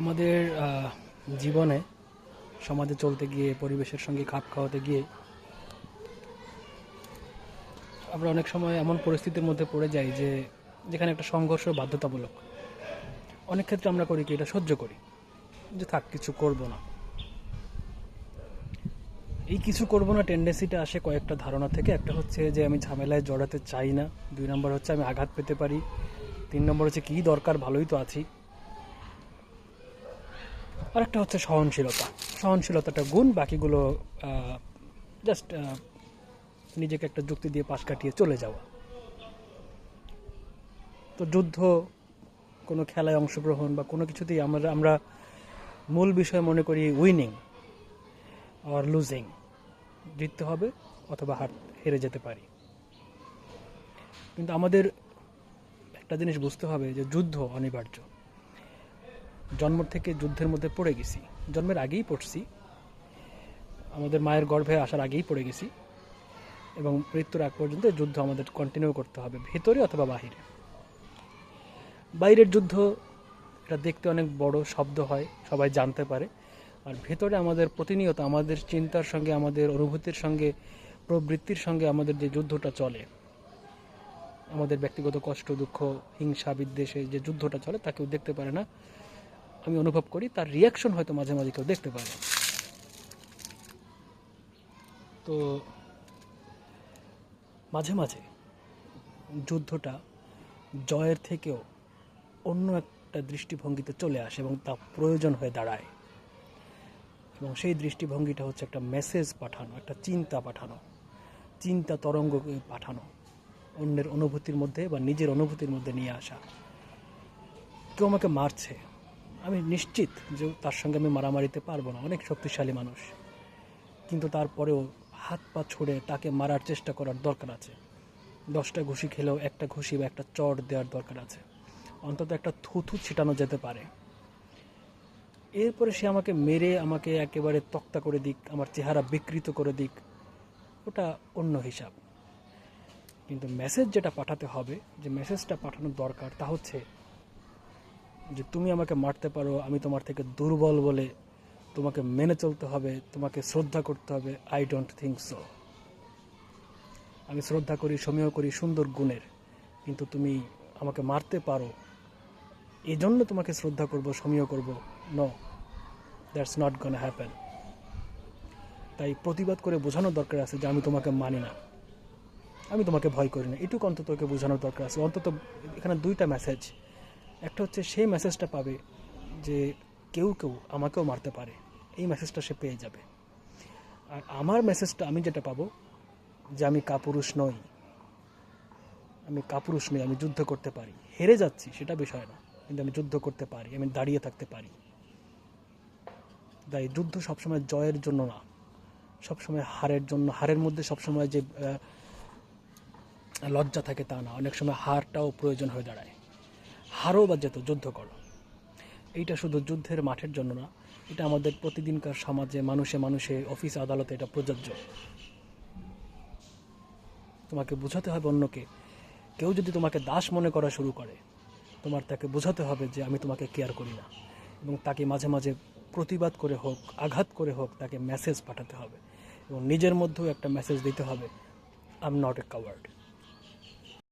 আমাদের জীবনে, সমাজে চলতে গিয়ে, পরিবেশের সঙ্গে খাপ খাওয়াতে গিয়ে, আমরা অনেক সময় এমন পরিস্থিতির মধ্যে পড়ে যাই যে, যেখানে একটা সংঘর্ষ বাধ্যতামূলক। অনেক ক্ষেত্রে আমরা করি কি, এটা সহ্য করি। যে থাক, কিছু করব না। এই কিছু করব না টেন্ডেন্সিটা আসে কয়েকটা ধারণা থেকে। একটা হচ্ছে যে, আমি ঝামেলায় জড়াতে চাই না। দুই নম্বর হচ্ছে আমি আঘাত পেতে পারি। তিন নম্বর হচ্ছে কী দরকার, ভালোই তো আছি। আরেকটা হচ্ছে সহনশীলতা। সহনশীলতাটা গুণ, বাকিগুলো জাস্ট নিজেকে একটা যুক্তি দিয়ে পাশ কাটিয়ে চলে যাওয়া। তো যুদ্ধ, কোনো খেলায় অংশগ্রহণ বা কোনো কিছুতেই আমরা আমরা মূল বিষয় মনে করি উইনিং আর লুজিং জিততে হবে অথবা হার, হেরে যেতে পারি। কিন্তু আমাদের একটা জিনিস বুঝতে হবে যে যুদ্ধ অনিবার্য। জন্ম থেকে যুদ্ধের মধ্যে পড়ে গেছি। জন্মের আগেই পড়ছি। আমাদের মায়ের গর্ভে আসার আগেই পড়ে গেছি। এবং মৃত্যুর আগ পর্যন্ত যুদ্ধ আমাদের কন্টিনিউ করতে হবে, ভেতরে অথবা বাহিরে। বাইরের যুদ্ধ, এটা দেখতে অনেক বড় শব্দ হয়, সবাই জানতে পারে। আর ভেতরে আমাদের প্রতিনিয়ত আমাদের চিন্তার সঙ্গে, আমাদের অনুভূতির সঙ্গে, প্রবৃত্তির সঙ্গে আমাদের যে যুদ্ধটা চলে, আমাদের ব্যক্তিগত কষ্ট, দুঃখ, হিংসা, বিদ্বেষে যে যুদ্ধটা চলে তা কেউ দেখতে পারে না। আমি অনুভব করি, তার রিয়াকশন হয়তো মাঝে মাঝে কেউ দেখতে পারে। তো মাঝে মাঝে যুদ্ধটা জয়ের থেকেও অন্য একটা দৃষ্টিভঙ্গিতে চলে আসে এবং তা প্রয়োজন হয়ে দাঁড়ায়। এবং সেই দৃষ্টিভঙ্গিটা হচ্ছে একটা মেসেজ পাঠানো, একটা চিন্তা পাঠানো, চিন্তা তরঙ্গ পাঠানো, অন্যের অনুভূতির মধ্যে বা নিজের অনুভূতির মধ্যে নিয়ে আসা। কেউ আমাকে মারছে আমি নিশ্চিত যে তার সঙ্গে আমি মারামারিতে পারব না। অনেক শক্তিশালী মানুষ। কিন্তু তারপরেও হাত পা ছুড়ে তাকে মারার চেষ্টা করার দরকার আছে। দশটা ঘুষি খেলেও একটা ঘুষি বা একটা চট দেওয়ার দরকার আছে। অন্তত একটা থুথু ছিটানো যেতে পারে। এরপরে সে আমাকে মেরে আমাকে একেবারে তক্তা করে দিক, আমার চেহারা বিকৃত করে দিক, ওটা অন্য হিসাব। কিন্তু মেসেজ যেটা পাঠাতে হবে, যে মেসেজটা পাঠানোর দরকার তা হচ্ছে যে তুমি আমাকে মারতে পারো, আমি তোমার থেকে দুর্বল বলে তোমাকে মেনে চলতে হবে, তোমাকে শ্রদ্ধা করতে হবে। আই ডোন্ট থিঙ্ক সো আমি শ্রদ্ধা করি, সমীহ করি, সুন্দর গুণের। কিন্তু তুমি আমাকে মারতে পারো এই জন্য তোমাকে শ্রদ্ধা করব, সমীহ করব। No that's not gonna happen তাই প্রতিবাদ করে বোঝানোর দরকার আছে যে আমি তোমাকে মানি না। আমি তোমাকে ভয় করি না। এটুকু অন্তত ওকে বোঝানোর দরকার আছে। অন্তত এখানে দুইটা মেসেজ একটা হচ্ছে সেই মেসেজটা পাবে যে কেউ কেউ আমাকেও মারতে পারে। এই মেসেজটা সে পেয়ে যাবে। আর আমার মেসেজটা আমি যেটা পাবো যে আমি কাপুরুষ নই। আমি কাপুরুষ নই, আমি যুদ্ধ করতে পারি। হেরে যাচ্ছি, সেটা বিষয় না। কিন্তু আমি যুদ্ধ করতে পারি, আমি দাঁড়িয়ে থাকতে পারি। তাই যুদ্ধ সবসময় জয়ের জন্য না। সবসময় হারের জন্য, হারের মধ্যে সবসময় যে লজ্জা থাকে তা না। অনেক সময় হারটাও প্রয়োজন হয়ে দাঁড়ায়। হারও বা যেত, যুদ্ধ করো। এইটা শুধু যুদ্ধের মাঠের জন্য না, এটা আমাদের প্রতিদিনকার সমাজে মানুষে মানুষে, অফিস, আদালতে এটা প্রযোজ্য। তোমাকে বোঝাতে হবে অন্যকে। কেউ যদি তোমাকে দাস মনে করা শুরু করে, তোমার তাকে বোঝাতে হবে যে আমি তোমাকে কেয়ার করি না। এবং তাকে মাঝে মাঝে প্রতিবাদ করে হোক, আঘাত করে হোক, তাকে মেসেজ পাঠাতে হবে। এবং নিজের মধ্যেও একটা মেসেজ দিতে হবে I am not a coward